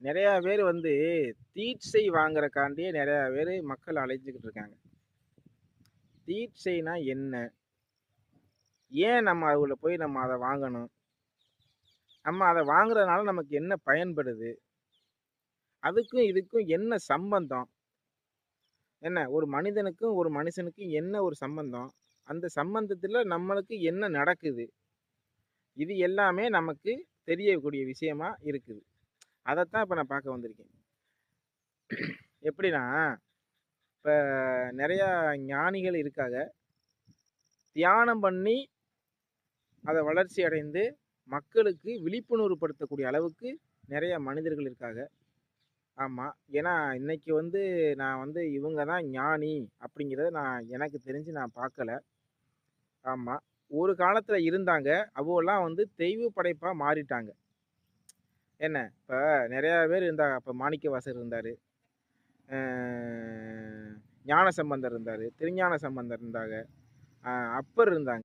நிறையா பேர் வந்து தீட்சை வாங்குறக்காண்டியே நிறையா பேர் மக்கள் அழைஞ்சிக்கிட்டு இருக்காங்க. தீட்சைனா என்ன? ஏன் நம்ம அதுல போய் நம்ம அதை வாங்கணும்? நம்ம அதை வாங்குறதுனால நமக்கு என்ன பயன்படுது? அதுக்கும் இதுக்கும் என்ன சம்பந்தம்? என்ன ஒரு மனிதனுக்கும் ஒரு மனுஷனுக்கும் என்ன ஒரு சம்பந்தம்? அந்த சம்பந்தத்தில் நம்மளுக்கு என்ன நடக்குது? இது எல்லாமே நமக்கு தெரியக்கூடிய விஷயமா இருக்குது. அதைத்தான் இப்போ நான் பார்க்க வந்திருக்கேன். எப்படின்னா இப்போ நிறையா ஞானிகள் இருக்காங்க. தியானம் பண்ணி அதை வளர்ச்சி அடைந்து மக்களுக்கு விழிப்புணர்வுபடுத்தக்கூடிய அளவுக்கு நிறைய மனிதர்கள் இருக்காங்க. ஆமாம் ஏன்னா இன்னைக்கு வந்து நான் வந்து இவங்க தான் ஞானி அப்படிங்கிறத நான் எனக்கு தெரிஞ்சு நான் பார்க்கல. ஆமாம் ஒரு காலத்தில் இருந்தாங்க. அவெல்லாம் வந்து தெய்வ படைப்பாக மாறிட்டாங்க. என்ன? இப்போ நிறையா பேர் இருந்தாங்க. அப்போ மாணிக்கவாசர் இருந்தார். ஞான சம்பந்தர் இருந்தார். திருஞான சம்பந்தர் இருந்தாங்க அப்பர் இருந்தாங்க.